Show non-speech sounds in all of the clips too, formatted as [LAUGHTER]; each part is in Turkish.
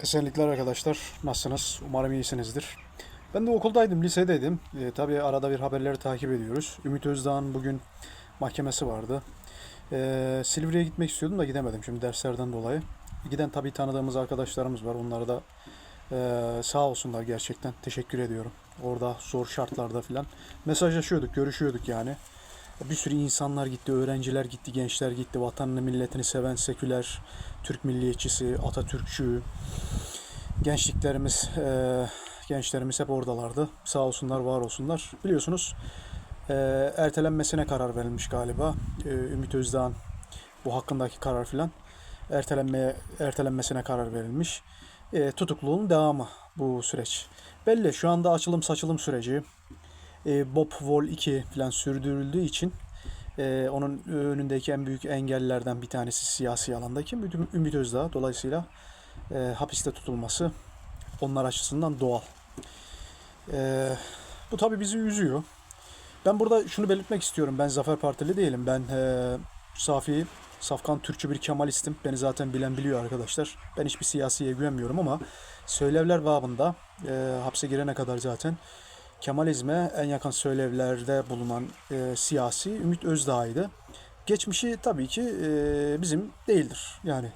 Esenlikler arkadaşlar. Nasılsınız? Umarım iyisinizdir. Ben de okuldaydım, lisedeydim. E, tabii arada bir haberleri takip ediyoruz. Ümit Özdağ'ın bugün mahkemesi vardı. E, Silivri'ye gitmek istiyordum da gidemedim şimdi derslerden dolayı. Giden tabii tanıdığımız arkadaşlarımız var. Onlara da e, sağ olsunlar gerçekten. Teşekkür ediyorum. Orada zor şartlarda filan. Mesajlaşıyorduk, görüşüyorduk yani. Bir sürü insanlar gitti, öğrenciler gitti, gençler gitti. Vatanını, milletini seven seküler, Türk milliyetçisi, Atatürkçü, gençliklerimiz, e, gençlerimiz hep oradalardı. Sağ olsunlar, var olsunlar. Biliyorsunuz e, ertelenmesine karar verilmiş galiba. E, Ümit Özdağ'ın bu hakkındaki karar filan ertelenmeye ertelenmesine karar verilmiş. E, tutukluğun devamı bu süreç. Belli şu anda açılım saçılım süreci e, Bob Wall 2 falan sürdürüldüğü için e, onun önündeki en büyük engellerden bir tanesi siyasi alandaki Ümit- Özdağ. Dolayısıyla e, hapiste tutulması onlar açısından doğal. E, bu tabii bizi üzüyor. Ben burada şunu belirtmek istiyorum. Ben Zafer Partili değilim. Ben e, Safi, Safkan Türkçü bir Kemalistim. Beni zaten bilen biliyor arkadaşlar. Ben hiçbir siyasiye güvenmiyorum ama söylevler babında e, hapse girene kadar zaten Kemalizme en yakın söylevlerde bulunan e, siyasi Ümit Özdağ'ydı. Geçmişi tabii ki e, bizim değildir. Yani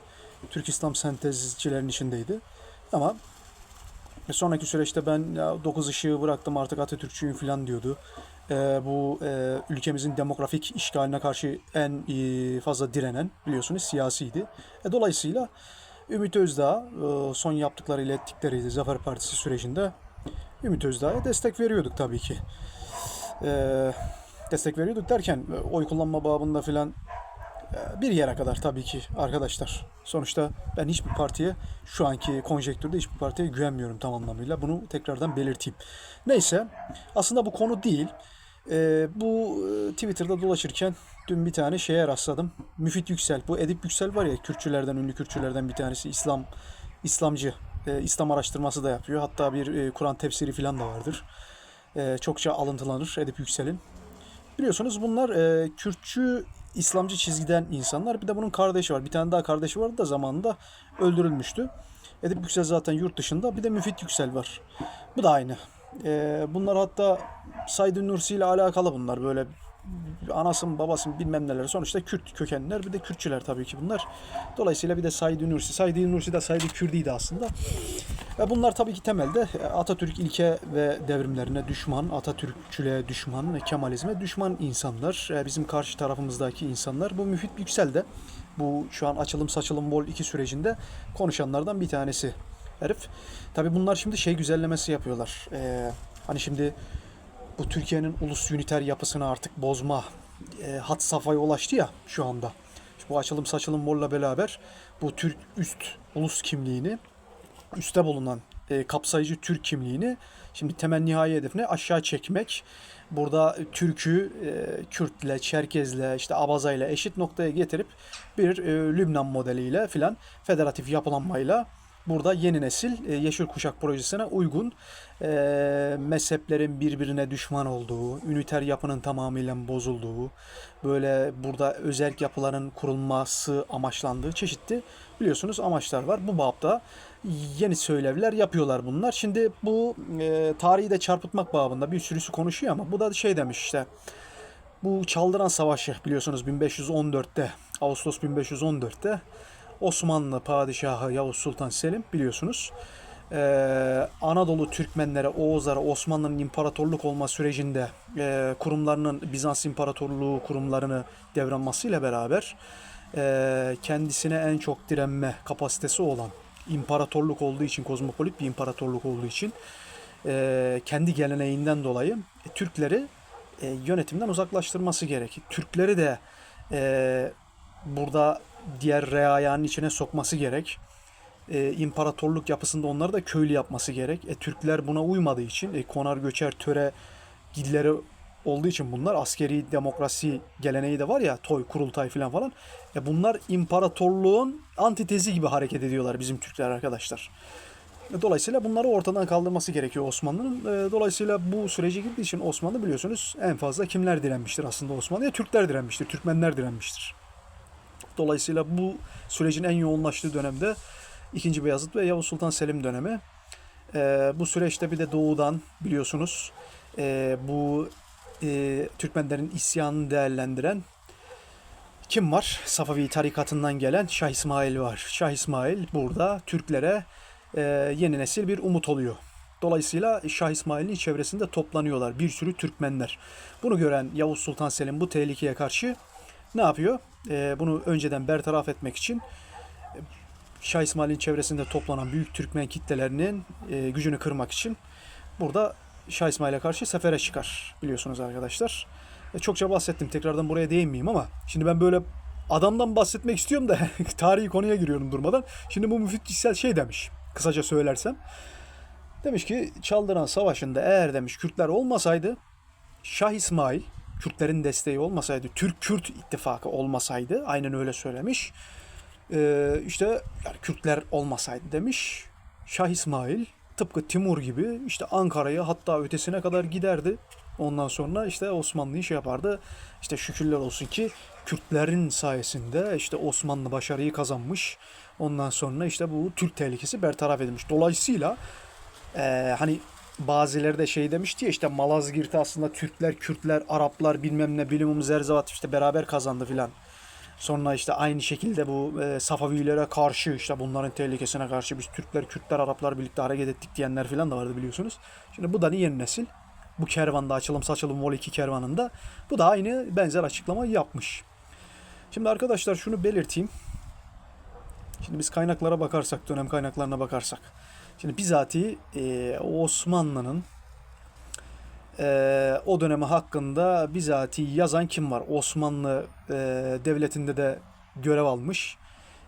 Türk İslam sentezcilerin içindeydi. Ama sonraki süreçte ben ya, dokuz ışığı bıraktım artık Atatürkçüyüm falan diyordu. E, bu e, ülkemizin demografik işgaline karşı en e, fazla direnen biliyorsunuz siyasiydi. E, dolayısıyla Ümit Özdağ e, son yaptıklarıyla ettikleri Zafer Partisi sürecinde Ümit Özdağ'a destek veriyorduk tabii ki. Ee, destek veriyorduk derken e, oy kullanma babında filan e, bir yere kadar tabii ki arkadaşlar. Sonuçta ben hiçbir partiye şu anki konjektürde hiçbir partiye güvenmiyorum tam anlamıyla. Bunu tekrardan belirteyim. Neyse aslında bu konu değil. Ee, bu e, Twitter'da dolaşırken dün bir tane şeye rastladım. Müfit Yüksel. Bu Edip Yüksel var ya Kürtçülerden, ünlü Kürtçülerden bir tanesi. İslam İslamcı. e, İslam araştırması da yapıyor. Hatta bir e, Kur'an tefsiri falan da vardır. E, çokça alıntılanır Edip Yüksel'in. Biliyorsunuz bunlar e, Kürtçü İslamcı çizgiden insanlar. Bir de bunun kardeşi var. Bir tane daha kardeşi vardı da zamanında öldürülmüştü. Edip Yüksel zaten yurt dışında. Bir de Müfit Yüksel var. Bu da aynı. E, bunlar hatta Said Nursi ile alakalı bunlar. Böyle anasın babasın bilmem neler. Sonuçta Kürt kökenliler. Bir de Kürtçüler tabii ki bunlar. Dolayısıyla bir de Said Nursi. Said Nursi de Said Kürdiydi aslında. Ve bunlar tabii ki temelde Atatürk ilke ve devrimlerine düşman, Atatürkçülüğe düşman, Kemalizme düşman insanlar. E, Bizim karşı tarafımızdaki insanlar. Bu Müfit Yüksel de bu şu an açılım saçılım bol iki sürecinde konuşanlardan bir tanesi herif. Tabii bunlar şimdi şey güzellemesi yapıyorlar. E, hani şimdi bu Türkiye'nin ulus üniter yapısını artık bozma e, hat safhaya ulaştı ya şu anda. İşte bu açılım saçılım morla beraber bu Türk üst ulus kimliğini üstte bulunan e, kapsayıcı Türk kimliğini şimdi temel nihai hedefine aşağı çekmek. Burada Türk'ü e, Kürt'le, Çerkez'le, işte Abaza'yla eşit noktaya getirip bir e, Lübnan modeliyle filan federatif yapılanmayla burada yeni nesil e, Yeşil Kuşak projesine uygun e, mezheplerin birbirine düşman olduğu, üniter yapının tamamıyla bozulduğu, böyle burada özerk yapıların kurulması amaçlandığı çeşitli biliyorsunuz amaçlar var. Bu babda yeni söylevler yapıyorlar bunlar. Şimdi bu e, tarihi de çarpıtmak babında bir sürüsü konuşuyor ama bu da şey demiş işte bu Çaldıran Savaşı biliyorsunuz 1514'te Ağustos 1514'te Osmanlı Padişahı Yavuz Sultan Selim biliyorsunuz ee, Anadolu Türkmenlere, Oğuzlara Osmanlı'nın imparatorluk olma sürecinde e, kurumlarının Bizans İmparatorluğu kurumlarını devralmasıyla beraber e, kendisine en çok direnme kapasitesi olan imparatorluk olduğu için, kozmopolit bir imparatorluk olduğu için e, kendi geleneğinden dolayı e, Türkleri e, yönetimden uzaklaştırması gerek. Türkleri de e, burada diğer reayanın içine sokması gerek. E, imparatorluk yapısında onları da köylü yapması gerek. E, Türkler buna uymadığı için e, konar göçer töre gilleri olduğu için bunlar askeri demokrasi geleneği de var ya toy kurultay falan falan. E, bunlar imparatorluğun antitezi gibi hareket ediyorlar bizim Türkler arkadaşlar. E, Dolayısıyla bunları ortadan kaldırması gerekiyor Osmanlı'nın. E, Dolayısıyla bu sürece girdiği için Osmanlı biliyorsunuz en fazla kimler direnmiştir aslında Osmanlı'ya? Türkler direnmiştir, Türkmenler direnmiştir. Dolayısıyla bu sürecin en yoğunlaştığı dönemde 2. Beyazıt ve Yavuz Sultan Selim dönemi. Ee, bu süreçte bir de doğudan biliyorsunuz e, bu e, Türkmenlerin isyanını değerlendiren kim var? Safavi tarikatından gelen Şah İsmail var. Şah İsmail burada Türklere e, yeni nesil bir umut oluyor. Dolayısıyla Şah İsmail'in çevresinde toplanıyorlar bir sürü Türkmenler. Bunu gören Yavuz Sultan Selim bu tehlikeye karşı ne yapıyor? E, bunu önceden bertaraf etmek için e, Şah İsmail'in çevresinde toplanan büyük Türkmen kitlelerinin e, gücünü kırmak için burada Şah İsmail'e karşı sefere çıkar biliyorsunuz arkadaşlar. E, çokça bahsettim tekrardan buraya değinmeyeyim ama şimdi ben böyle adamdan bahsetmek istiyorum da [LAUGHS] tarihi konuya giriyorum durmadan. Şimdi bu Müfit şey demiş kısaca söylersem. Demiş ki Çaldıran Savaşı'nda eğer demiş Kürtler olmasaydı Şah İsmail Kürtlerin desteği olmasaydı Türk-Kürt ittifakı olmasaydı aynen öyle söylemiş. Ee, işte yani Kürtler olmasaydı demiş Şah İsmail tıpkı Timur gibi işte Ankara'ya hatta ötesine kadar giderdi. Ondan sonra işte Osmanlı'yı şey yapardı. İşte şükürler olsun ki Kürtlerin sayesinde işte Osmanlı başarıyı kazanmış. Ondan sonra işte bu Türk tehlikesi bertaraf edilmiş. Dolayısıyla eee, hani bazıları da şey demişti ya işte Malazgirt'i aslında Türkler, Kürtler, Araplar bilmem ne bilimum zerzevat işte beraber kazandı filan. Sonra işte aynı şekilde bu e, Safavilere karşı işte bunların tehlikesine karşı biz Türkler, Kürtler, Araplar birlikte hareket ettik diyenler filan da vardı biliyorsunuz. Şimdi bu da yeni nesil. Bu kervanda açılım saçılım Vol 2 kervanında bu da aynı benzer açıklama yapmış. Şimdi arkadaşlar şunu belirteyim. Şimdi biz kaynaklara bakarsak, dönem kaynaklarına bakarsak. Şimdi bizatihi e, Osmanlı'nın e, o dönemi hakkında bizatihi yazan kim var? Osmanlı e, devletinde de görev almış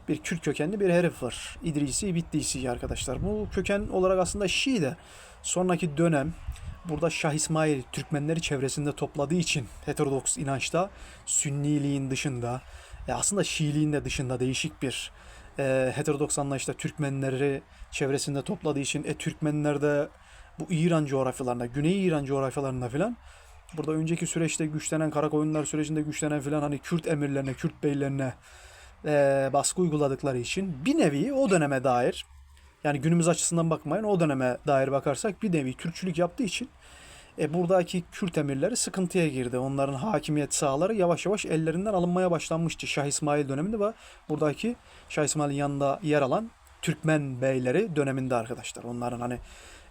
bir Kürt kökenli bir herif var. İdrisi Bitlisi arkadaşlar. Bu köken olarak aslında Şii de sonraki dönem burada Şah İsmail Türkmenleri çevresinde topladığı için heterodoks inançta Sünniliğin dışında e, aslında Şiiliğin de dışında değişik bir e, heterodoks anlayışta Türkmenleri çevresinde topladığı için e, Türkmenler de bu İran coğrafyalarında, Güney İran coğrafyalarında filan burada önceki süreçte güçlenen Karakoyunlar sürecinde güçlenen filan hani Kürt emirlerine, Kürt beylerine e, baskı uyguladıkları için bir nevi o döneme dair yani günümüz açısından bakmayın o döneme dair bakarsak bir nevi Türkçülük yaptığı için e, buradaki Kürt emirleri sıkıntıya girdi. Onların hakimiyet sahaları yavaş yavaş ellerinden alınmaya başlanmıştı Şah İsmail döneminde ve buradaki Şah İsmail'in yanında yer alan Türkmen beyleri döneminde arkadaşlar. Onların hani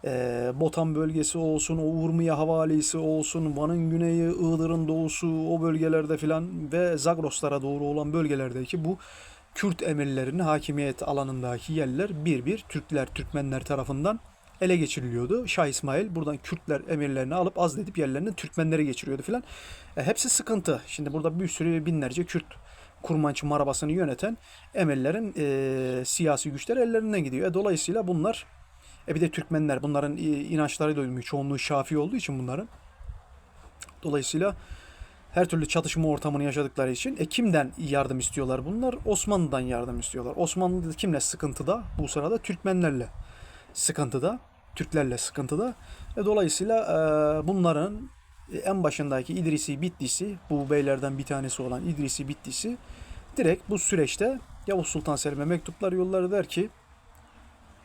e, Botan bölgesi olsun, o Urmiye havalisi olsun, Van'ın güneyi, Iğdır'ın doğusu, o bölgelerde filan ve Zagroslara doğru olan bölgelerdeki bu Kürt emirlerinin hakimiyet alanındaki yerler bir bir Türkler, Türkmenler tarafından ele geçiriliyordu. Şah İsmail buradan Kürtler emirlerini alıp azledip yerlerini Türkmenlere geçiriyordu filan. E, hepsi sıkıntı. Şimdi burada bir sürü binlerce Kürt kurmançı marabasını yöneten emirlerin e, siyasi güçler ellerinden gidiyor. E, dolayısıyla bunlar e bir de Türkmenler bunların e, inançlarıyla uymuyor. Çoğunluğu Şafii olduğu için bunların. Dolayısıyla her türlü çatışma ortamını yaşadıkları için e kimden yardım istiyorlar bunlar? Osmanlı'dan yardım istiyorlar. Osmanlı kimle sıkıntıda? Bu sırada Türkmenlerle sıkıntıda. Türklerle sıkıntıda. E dolayısıyla e, bunların en başındaki İdrisi Bitlisi, bu beylerden bir tanesi olan İdrisi Bitlisi direkt bu süreçte Yavuz Sultan Selim'e mektuplar yollar der ki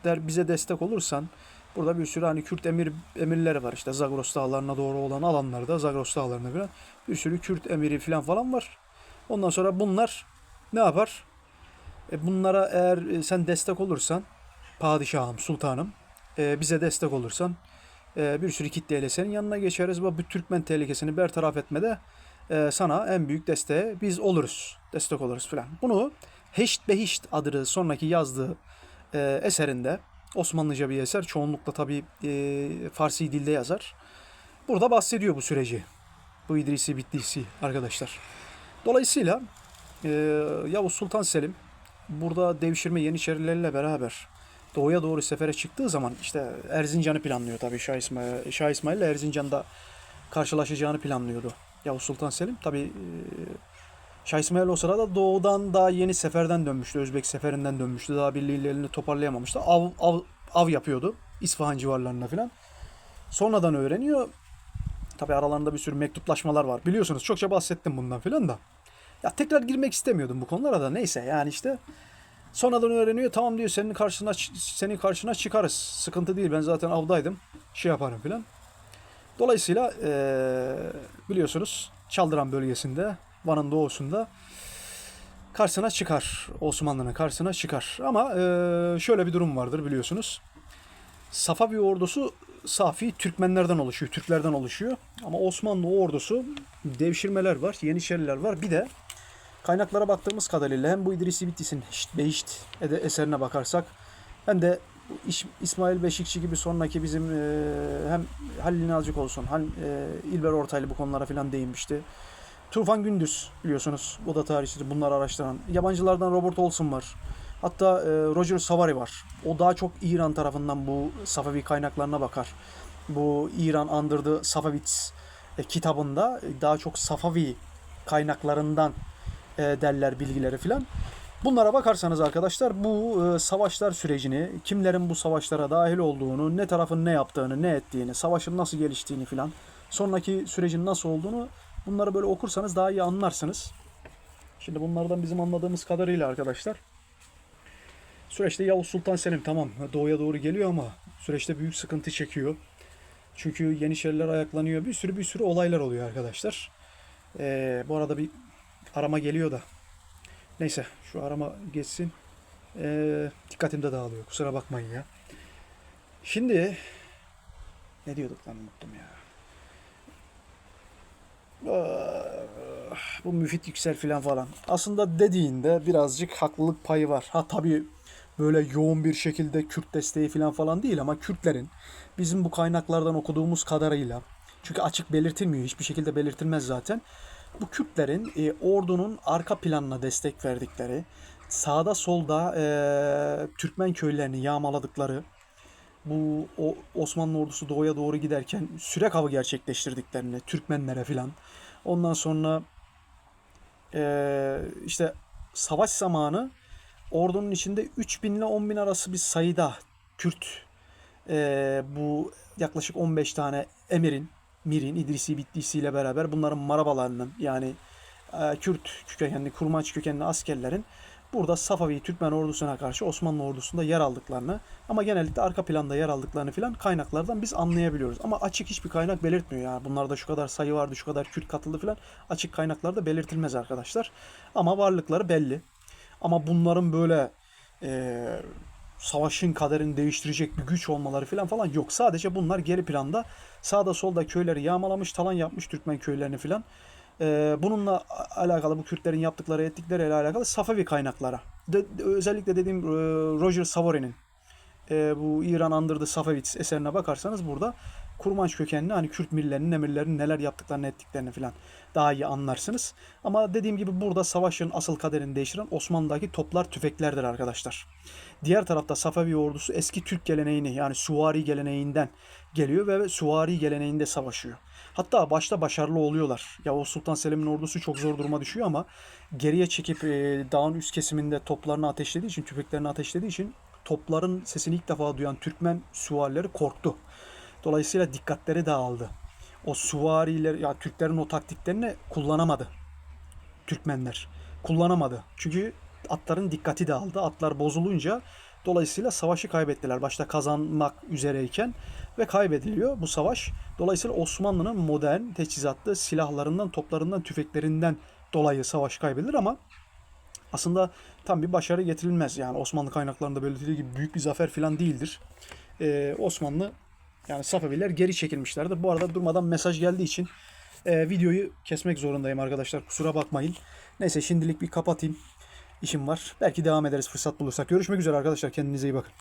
der bize destek olursan burada bir sürü hani Kürt emir emirleri var işte Zagros dağlarına doğru olan alanlarda Zagros dağlarına falan bir sürü Kürt emiri falan falan var. Ondan sonra bunlar ne yapar? E bunlara eğer e, sen destek olursan padişahım, sultanım e, bize destek olursan e, bir sürü kitleyle senin yanına geçeriz bu Türkmen tehlikesini bertaraf etmede e, sana en büyük desteğe biz oluruz. Destek oluruz filan. Bunu Heşt Behişt adını sonraki yazdığı e, eserinde Osmanlıca bir eser. Çoğunlukla tabi e, Farsi dilde yazar. Burada bahsediyor bu süreci. Bu İdrisi Bitlisi arkadaşlar. Dolayısıyla e, Yavuz Sultan Selim burada devşirme Yeniçerileriyle beraber doğuya doğru sefere çıktığı zaman işte Erzincan'ı planlıyor tabii Şah İsmail, Şah İsmail ile Erzincan'da karşılaşacağını planlıyordu. Yavuz Sultan Selim tabii e, Şah İsmail o sırada doğudan daha yeni seferden dönmüştü. Özbek seferinden dönmüştü. Daha birliğlerini toparlayamamıştı. Av, av, av yapıyordu. İsfahan civarlarında filan. Sonradan öğreniyor. Tabi aralarında bir sürü mektuplaşmalar var. Biliyorsunuz çokça bahsettim bundan filan da. Ya tekrar girmek istemiyordum bu konulara da. Neyse yani işte Sonradan öğreniyor. Tamam diyor senin karşına senin karşına çıkarız. Sıkıntı değil. Ben zaten avdaydım. Şey yaparım filan. Dolayısıyla eee, biliyorsunuz Çaldıran bölgesinde Van'ın doğusunda karşısına çıkar. Osmanlı'nın karşısına çıkar. Ama eee, şöyle bir durum vardır biliyorsunuz. Safavi ordusu Safi Türkmenlerden oluşuyor, Türklerden oluşuyor. Ama Osmanlı ordusu devşirmeler var, Yeniçeriler var. Bir de kaynaklara baktığımız kadarıyla hem bu İdrisi Bitlis'in Hişt Behişt eserine bakarsak hem de İsmail Beşikçi gibi sonraki bizim e, hem Halil Nalcık olsun, hem e, İlber Ortaylı bu konulara falan değinmişti. Tufan Gündüz biliyorsunuz. O da tarihçidir. Bunları araştıran. Yabancılardan Robert Olson var. Hatta e, Roger Savary var. O daha çok İran tarafından bu Safavi kaynaklarına bakar. Bu İran andırdığı Safavits e, kitabında daha çok Safavi kaynaklarından derler bilgileri filan. Bunlara bakarsanız arkadaşlar bu e, savaşlar sürecini, kimlerin bu savaşlara dahil olduğunu, ne tarafın ne yaptığını, ne ettiğini, savaşın nasıl geliştiğini filan, sonraki sürecin nasıl olduğunu bunları böyle okursanız daha iyi anlarsınız. Şimdi bunlardan bizim anladığımız kadarıyla arkadaşlar süreçte Yavuz Sultan Selim tamam doğuya doğru geliyor ama süreçte büyük sıkıntı çekiyor. Çünkü Yeniçeriler ayaklanıyor. Bir sürü bir sürü olaylar oluyor arkadaşlar. Ee, bu arada bir arama geliyor da. Neyse şu arama geçsin. Ee, dikkatim de dağılıyor. Kusura bakmayın ya. Şimdi ne diyorduk lan unuttum ya. Ah, Bu Müfit Yüksel filan falan. Aslında dediğinde birazcık haklılık payı var. Ha tabii böyle yoğun bir şekilde Kürt desteği filan falan değil ama Kürtlerin bizim bu kaynaklardan okuduğumuz kadarıyla çünkü açık belirtilmiyor hiçbir şekilde belirtilmez zaten. Bu Kürtlerin e, ordunun arka planına destek verdikleri, sağda solda e, Türkmen köylerini yağmaladıkları, bu o Osmanlı ordusu doğuya doğru giderken sürek avı gerçekleştirdiklerini Türkmenlere filan. Ondan sonra e, işte savaş zamanı ordunun içinde 3000 ile 10.000 arası bir sayıda Kürt e, bu yaklaşık 15 tane emirin, mirin, İdrisi, Bitlisi ile beraber bunların marabalarının yani e, Kürt kökenli, kurmaç kökenli askerlerin burada Safavi Türkmen ordusuna karşı Osmanlı ordusunda yer aldıklarını ama genellikle arka planda yer aldıklarını filan kaynaklardan biz anlayabiliyoruz. Ama açık hiçbir kaynak belirtmiyor yani bunlarda şu kadar sayı vardı, şu kadar Kürt katıldı filan açık kaynaklarda belirtilmez arkadaşlar. Ama varlıkları belli. Ama bunların böyle e, savaşın kaderini değiştirecek bir güç olmaları falan falan yok. Sadece bunlar geri planda sağda solda köyleri yağmalamış, talan yapmış Türkmen köylerini filan. E, bununla alakalı bu Kürtlerin yaptıkları, ettikleri ile alakalı Safavi kaynaklara. De, de- özellikle dediğim e, Roger Savory'nin e, bu İran andırdığı Safavits eserine bakarsanız burada kurmaç kökenli hani Kürt millerinin, emirlerinin neler yaptıklarını ettiklerini falan daha iyi anlarsınız. Ama dediğim gibi burada savaşın asıl kaderini değiştiren Osmanlı'daki toplar tüfeklerdir arkadaşlar. Diğer tarafta Safavi ordusu eski Türk geleneğini yani Suvari geleneğinden geliyor ve Suvari geleneğinde savaşıyor. Hatta başta başarılı oluyorlar. Yavuz Sultan Selim'in ordusu çok zor duruma düşüyor ama geriye çekip e, dağın üst kesiminde toplarını ateşlediği için, tüfeklerini ateşlediği için topların sesini ilk defa duyan Türkmen süvarileri korktu. Dolayısıyla dikkatleri dağıldı. O suvariler, ya Türklerin o taktiklerini kullanamadı. Türkmenler. Kullanamadı. Çünkü atların dikkati dağıldı. Atlar bozulunca dolayısıyla savaşı kaybettiler. Başta kazanmak üzereyken ve kaybediliyor bu savaş. Dolayısıyla Osmanlı'nın modern teçhizatlı silahlarından, toplarından, tüfeklerinden dolayı savaş kaybedilir ama aslında tam bir başarı getirilmez. Yani Osmanlı kaynaklarında belirtildiği gibi büyük bir zafer falan değildir. Ee, Osmanlı yani Safaviler geri çekilmişlerdir. Bu arada durmadan mesaj geldiği için e, videoyu kesmek zorundayım arkadaşlar. Kusura bakmayın. Neyse şimdilik bir kapatayım. İşim var. Belki devam ederiz fırsat bulursak. Görüşmek üzere arkadaşlar. Kendinize iyi bakın.